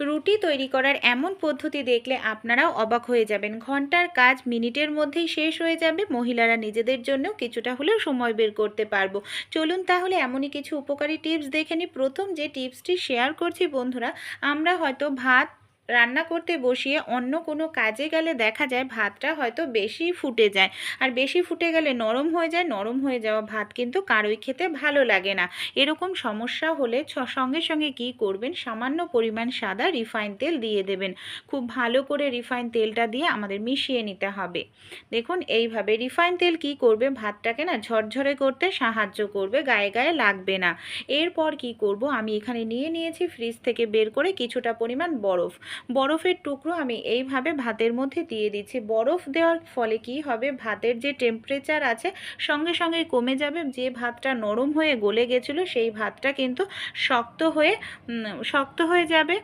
রুটি তৈরি করার এমন পদ্ধতি দেখলে আপনারাও অবাক হয়ে যাবেন। ঘণ্টার কাজ মিনিটের মধ্যেই শেষ হয়ে যাবে। মহিলারা নিজেদের জন্য কিছুটা হলেও সময় বের করতে পারব। চলুন তাহলে এমনই কিছু উপকারী টিপস দেখে নিই। প্রথম যে টিপসটি শেয়ার করছি বন্ধুরা, আমরা হয়তো ভাত রান্না করতে বসিয়ে অন্য কোনো কাজে গেলে দেখা যায় ভাতটা হয়তো বেশি ফুটে যায়। আর বেশি ফুটে গেলে নরম হয়ে যায়, নরম হয়ে যাওয়া ভাত কিন্তু কারোই খেতে ভালো লাগে না। এরকম সমস্যা হলে সঙ্গে সঙ্গে কি করবেন? সামান্য পরিমাণ সাদা রিফাইন তেল দিয়ে দেবেন। খুব ভালো করে রিফাইন তেলটা দিয়ে আমাদের মিশিয়ে নিতে হবে। দেখুন, এইভাবে রিফাইন তেল কি করবে? ভাতটাকে না ঝরঝরে করতে সাহায্য করবে, গায়ে গায়ে লাগবে না। এরপর কি করব? আমি এখানে নিয়ে নিয়েছি, ফ্রিজ থেকে বের করে কিছুটা পরিমাণ বরফ। বরফের টুকরো আমি এইভাবে ভাতের মধ্যে দিয়ে দিচ্ছি। বরফ দেওয়ার ফলে কি হবে? ভাতের যে টেম্পারেচার আছে, সঙ্গে সঙ্গে কমে যাবে। যে ভাতটা নরম হয়ে গলে গেছিল, সেই ভাতটা কিন্তু শক্ত হয়ে শক্ত হয়ে যাবে।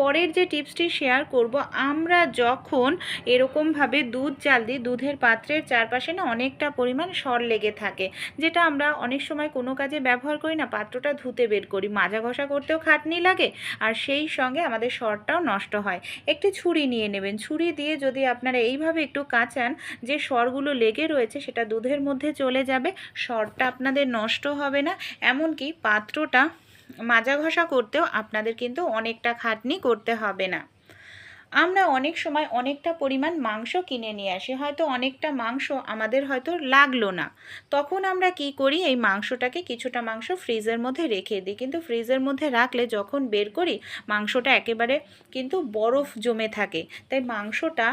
পরের যে টিপসটি শেয়ার করব, আমরা যখন এরকমভাবে দুধ জাল দিই, দুধের পাত্রের চারপাশে না অনেকটা পরিমাণ সর লেগে থাকে, যেটা আমরা অনেক সময় কোনো কাজে ব্যবহার করি না, পাত্রটা ধুতে বের করি, মাজা ঘষা করতেও খাটনি লাগে, আর সেই সঙ্গে আমাদের সরটাও নষ্ট হয়। একটি ছুরি নিয়ে নেবেন, ছুরি দিয়ে যদি আপনারা এইভাবে একটু কাচান, যে সরগুলো লেগে রয়েছে সেটা দুধের মধ্যে চলে যাবে, সরটা আপনাদের নষ্ট হবে না, এমনকি পাত্রটা মাজা ঘষা করতেও আপনাদের কিন্তু অনেকটা খাটনি করতে হবে না। আমরা অনেক সময় অনেকটা পরিমাণ মাংস কিনে নিয়ে আসি, হয়তো অনেকটা মাংস আমাদের হয়তো লাগল না। তখন আমরা কি করি, এই মাংসটাকে কিছুটা মাংস ফ্রিজের মধ্যে রেখে দিই। কিন্তু ফ্রিজের মধ্যে রাখলে যখন বের করি, মাংসটা একেবারে কিন্তু বরফ জমে থাকে। তাই মাংসটা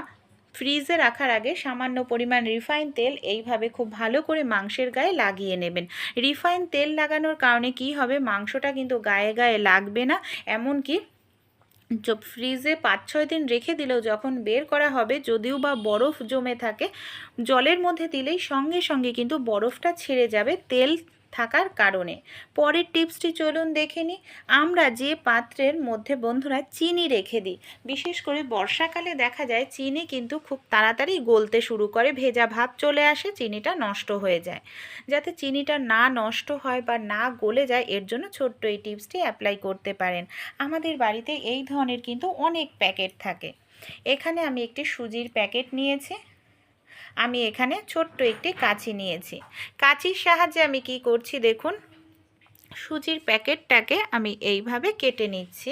ফ্রিজে রাখার আগে সামান্য পরিমাণ রিফাইন তেল এইভাবে খুব ভালো করে মাংসের গায়ে লাগিয়ে নেবেন। রিফাইন তেল লাগানোর কারণে কি হবে? মাংসটা কিন্তু গায়ে গায়ে লাগবে না। এমনকি ফ্রিজে পাঁচ ছয় দিন রেখে দিলেও যখন বের করা হবে, যদিও বা বরফ জমে থাকে, জলের মধ্যে দিলেই সঙ্গে সঙ্গে কিন্তু বরফটা ছেড়ে যাবে। তেল থাকার কারণে। পরের টিপসটি চলুন দেখে নিই। আমরা যে পাত্রের মধ্যে বন্ধুরা চিনি রেখে দিই, বিশেষ করে বর্ষাকালে দেখা যায় চিনি কিন্তু খুব তাড়াতাড়ি গলতে শুরু করে, ভেজা ভাব চলে আসে, চিনিটা নষ্ট হয়ে যায়। যাতে চিনিটা না নষ্ট হয় বা না গলে যায়, এর জন্য ছোট্ট এই টিপসটি অ্যাপ্লাই করতে পারেন। আমাদের বাড়িতে এই ধরনের কিন্তু অনেক প্যাকেট থাকে। এখানে আমি একটি সুজির প্যাকেট নিয়েছি। আমি এখানে ছোট্ট একটি কাঁচি নিয়েছি। কাঁচির সাহায্যে আমি কি করছি দেখুন, সুজির প্যাকেটটাকে আমি এইভাবে কেটে নিচ্ছি।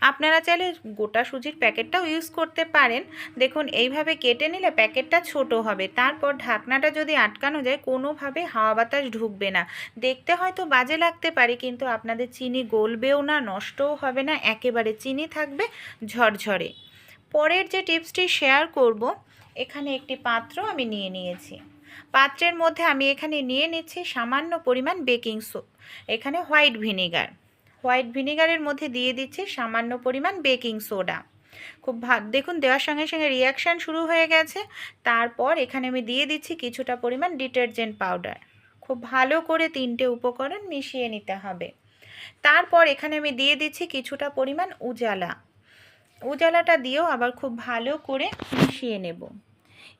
আপনারা চাইলে গোটা সুজির প্যাকেটটাও ইউজ করতে পারেন। দেখুন, এইভাবে কেটে নিলে প্যাকেটটা ছোট হবে। তারপর ঢাকনাটা যদি আটকানো যায়, কোনোভাবে হাওয়া বাতাস ঢুকবে না। দেখতে হয়তো বাজে লাগতে পারে, কিন্তু আপনাদের চিনি গলবেও না, নষ্টও হবে না। একেবারে চিনি থাকবে ঝরঝরে। পরের যে টিপসটি শেয়ার করব এখানে একটি পাত্র আমি নিয়ে নিয়েছি। পাত্রের মধ্যে আমি এখানে নিয়ে নিচ্ছি সামান্য পরিমাণ বেকিং সো, এখানে হোয়াইট ভিনেগার। হোয়াইট ভিনেগারের মধ্যে দিয়ে দিচ্ছি সামান্য পরিমাণ বেকিং সোডা। খুব ভা, দেখুন দেওয়ার সঙ্গে সঙ্গে রিয়াকশান শুরু হয়ে গেছে। তারপর এখানে আমি দিয়ে দিচ্ছি কিছুটা পরিমাণ ডিটারজেন্ট পাউডার। খুব ভালো করে তিনটে উপকরণ মিশিয়ে নিতে হবে। তারপর এখানে আমি দিয়ে দিচ্ছি কিছুটা পরিমাণ উজালা। উজালাটা দিয়েও আবার খুব ভালো করে মিশিয়ে নেব।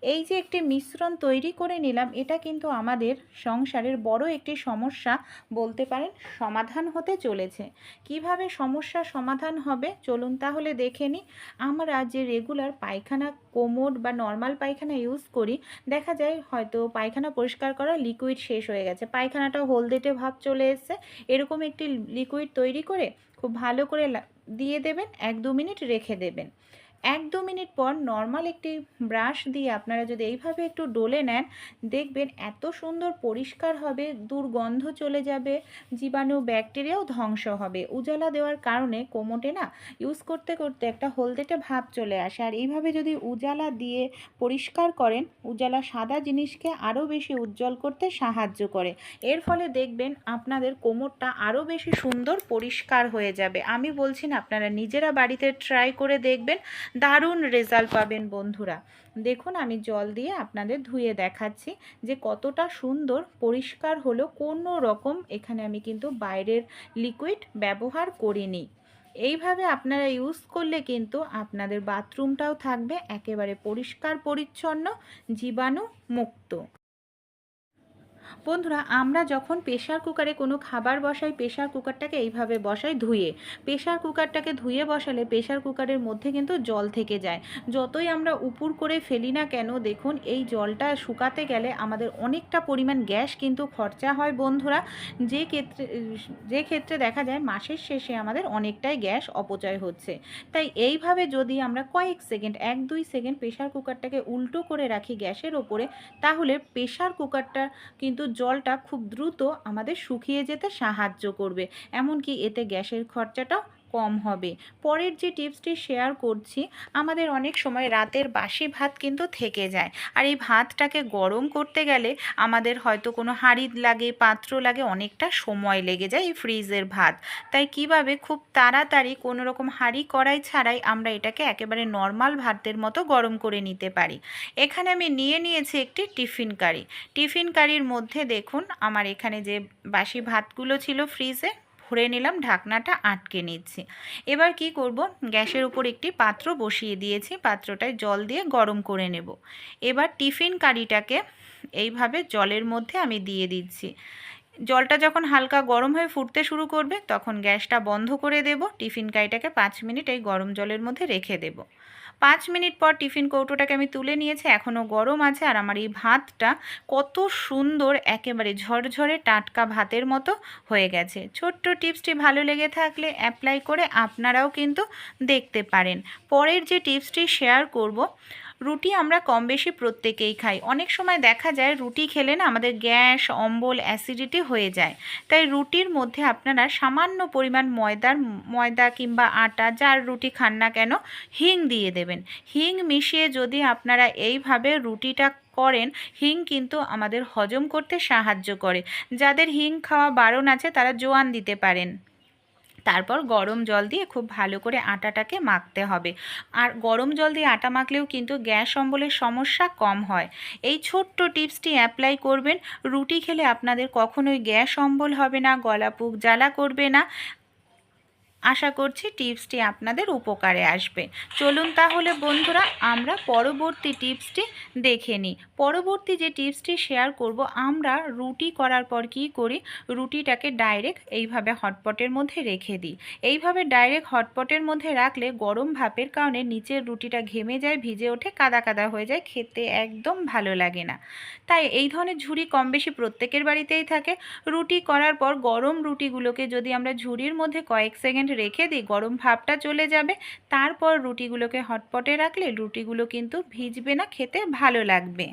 এই যে একটি মিশ্রণ তৈরি করে নিলাম, এটা কিন্তু আমাদের সংসারের বড় একটি সমস্যা বলতে পারেন, সমাধান হতে চলেছে। কীভাবে সমস্যা সমাধান হবে? চলুন তাহলে দেখে নিই। আমরা যে রেগুলার পায়খানা কোমোড বা নর্মাল পায়খানা ইউজ করি, দেখা যায় হয়তো পায়খানা পরিষ্কার করা লিকুইড শেষ হয়ে গেছে। পায়খানাটাও হলদেটে ভাব চলে এসছে। এরকম একটি লিকুইড তৈরি করে খুব ভালো করে দিয়ে দেবেন, এক দু মিনিট রেখে দেবেন। এক দু মিনিট পর নর্মাল একটি ব্রাশ দিয়ে আপনারা যদি এইভাবে একটু ডলে নেন, দেখবেন এত সুন্দর পরিষ্কার হবে, দুর্গন্ধ চলে যাবে, জীবাণু, ব্যাকটেরিয়াও ধ্বংস হবে। উজালা দেওয়ার কারণে কোমোটে না ইউজ করতে করতে একটা হলদেটে ভাব চলে আসে। আর এইভাবে যদি উজালা দিয়ে পরিষ্কার করেন, উজালা সাদা জিনিসকে আরও বেশি উজ্জ্বল করতে সাহায্য করে। এর ফলে দেখবেন আপনাদের কোমরটা আরও বেশি সুন্দর পরিষ্কার হয়ে যাবে। আমি বলছি না, আপনারা নিজেরা বাড়িতে ট্রাই করে দেখবেন। দারুণ রেজাল্ট পাবেন বন্ধুরা। দেখুন, আমি জল দিয়ে আপনাদের ধুয়ে দেখাচ্ছি যে কতটা সুন্দর পরিষ্কার হলো কোনো রকম এখানে আমি কিন্তু বাইরের লিকুইড ব্যবহার করিনি। এইভাবে আপনারা ইউজ করলে কিন্তু আপনাদের বাথরুমটাও থাকবে, একেবারে পরিষ্কার, পরিচ্ছন্ন, জীবাণু মুক্ত। বন্ধুরা, আমরা যখন প্রেশার কুকারে কোনো খাবার বসাই প্রেশার কুকারটাকে এইভাবে বসাই ধুয়ে। প্রেশার কুকারটাকে ধুয়ে বসালে প্রেশার কুকারের মধ্যে কিন্তু জল থেকে যায়। যতই আমরা উপুর করে ফেলি না কেন, দেখুন, এই জলটা শুকাতে গেলে আমাদের অনেকটা পরিমাণ গ্যাস কিন্তু খরচা হয় বন্ধুরা। যে ক্ষেত্রে যে ক্ষেত্রে দেখা যায়, মাসের শেষে আমাদের অনেকটাই গ্যাস অপচয় হচ্ছে। তাই এইভাবে যদি আমরা কয়েক সেকেন্ড, এক দুই সেকেন্ড প্রেশার কুকারটাকে উল্টো করে রাখি গ্যাসের ওপরে, তাহলে প্রেশার কুকারটা কিন্তু জলটা খুব দ্রুত আমাদের শুকিয়ে যেতে সাহায্য করবে। এমনকি এতে গ্যাসের খরচাটাও কম হবে। পরের যে টিপসটি শেয়ার করছি, আমাদের অনেক সময় রাতের বাসি ভাত কিন্তু থেকে যায়। আর এই ভাতটাকে গরম করতে গেলে আমাদের হয়তো কোনো হাঁড়ি লাগে, পাত্র লাগে, অনেকটা সময় লেগে যায় এই ফ্রিজের ভাত। তাই কীভাবে খুব তাড়াতাড়ি কোনো রকম হাঁড়ি কড়াই ছাড়াই আমরা এটাকে একেবারে নর্মাল ভাতের মতো গরম করে নিতে পারি। এখানে আমি নিয়ে নিয়েছি একটি টিফিন কারি। টিফিন কারির মধ্যে দেখুন, আমার এখানে যে বাসি ভাতগুলো ছিল ফ্রিজে ভরে নিলাম, ঢাকনাটা আটকে নিচ্ছি। এবার কি করব? গ্যাসের উপর একটি পাত্র বসিয়ে দিয়েছি, পাত্রটায় জল দিয়ে গরম করে নেব। এবার টিফিন কারিটাকে এইভাবে জলের মধ্যে আমি দিয়ে দিচ্ছি। জলটা যখন হালকা গরম হয়ে ফুটতে শুরু করবে, তখন গ্যাসটা বন্ধ করে দেব। টিফিন কারিটাকে পাঁচ মিনিট এই গরম জলের মধ্যে রেখে দেব। পাঁচ মিনিট পর টিফিন কৌটোটাকে আমি তুলে নিয়েছি, এখনও গরম আছে আর আমার এই ভাতটা কত সুন্দর, একেবারে ঝরঝরে টাটকা ভাতের মতো হয়ে গেছে। ছোট্ট টিপসটি ভালো লেগে থাকলে অ্যাপ্লাই করে আপনারাও কিন্তু দেখতে পারেন। পরের যে টিপসটি শেয়ার করব রুটি আমরা কম বেশি প্রত্যেকেই খাই। অনেক সময় দেখা যায় রুটি খেলে না আমাদের গ্যাস, অম্বল, অ্যাসিডিটি হয়ে যায়। তাই রুটির মধ্যে আপনারা সামান্য পরিমাণ ময়দার, ময়দা কিংবা আটা, যার রুটি খান না কেন, হিং দিয়ে দেবেন। হিং মিশিয়ে যদি আপনারা এইভাবে রুটিটা করেন, হিং কিন্তু আমাদের হজম করতে সাহায্য করে। যাদের হিং খাওয়া বারণ আছে, তারা জোয়ান দিতে পারেন। তারপর গরম জল দিয়ে খুব ভালো করে আটাটাকে মাখতে হবে। আর গরম জল দিয়ে আটা মাখলেও কিন্তু গ্যাস অম্বলের সমস্যা কম হয়। এই ছোট্ট টিপসটি অ্যাপ্লাই করবেন। রুটি খেলে আপনাদের কখনোই গ্যাস অম্বল হবে না, গলাপুক জ্বালা করবে না। আশা করছি টিপসটি আপনাদের উপকারে আসবে। চলুন তাহলে বন্ধুরা, আমরা পরবর্তী টিপসটি দেখে নিই। পরবর্তী যে টিপসটি শেয়ার করব, আমরা রুটি করার পর কি করি? রুটিটাকে ডাইরেক্ট এইভাবে হটপটের মধ্যে রেখে দিই। এইভাবে ডাইরেক্ট হটপটের মধ্যে রাখলে গরম ভাপের কারণে নিচের রুটিটা ঘেমে যায়, ভিজে ওঠে, কাদা কাদা হয়ে যায়, খেতে একদম ভালো লাগে না। তাই এই ধরনের ঝুড়ি কম বেশি প্রত্যেকের বাড়িতেই থাকে। রুটি করার পর গরম রুটিগুলোকে যদি আমরা ঝুড়ির মধ্যে কয়েক সেকেন্ড রেখে দিই, গরম ভাবটা চলে যাবে। তারপর রুটিগুলোকে হটপটে রাখলে রুটিগুলো কিন্তু ভিজবে না, খেতে ভালো লাগবে।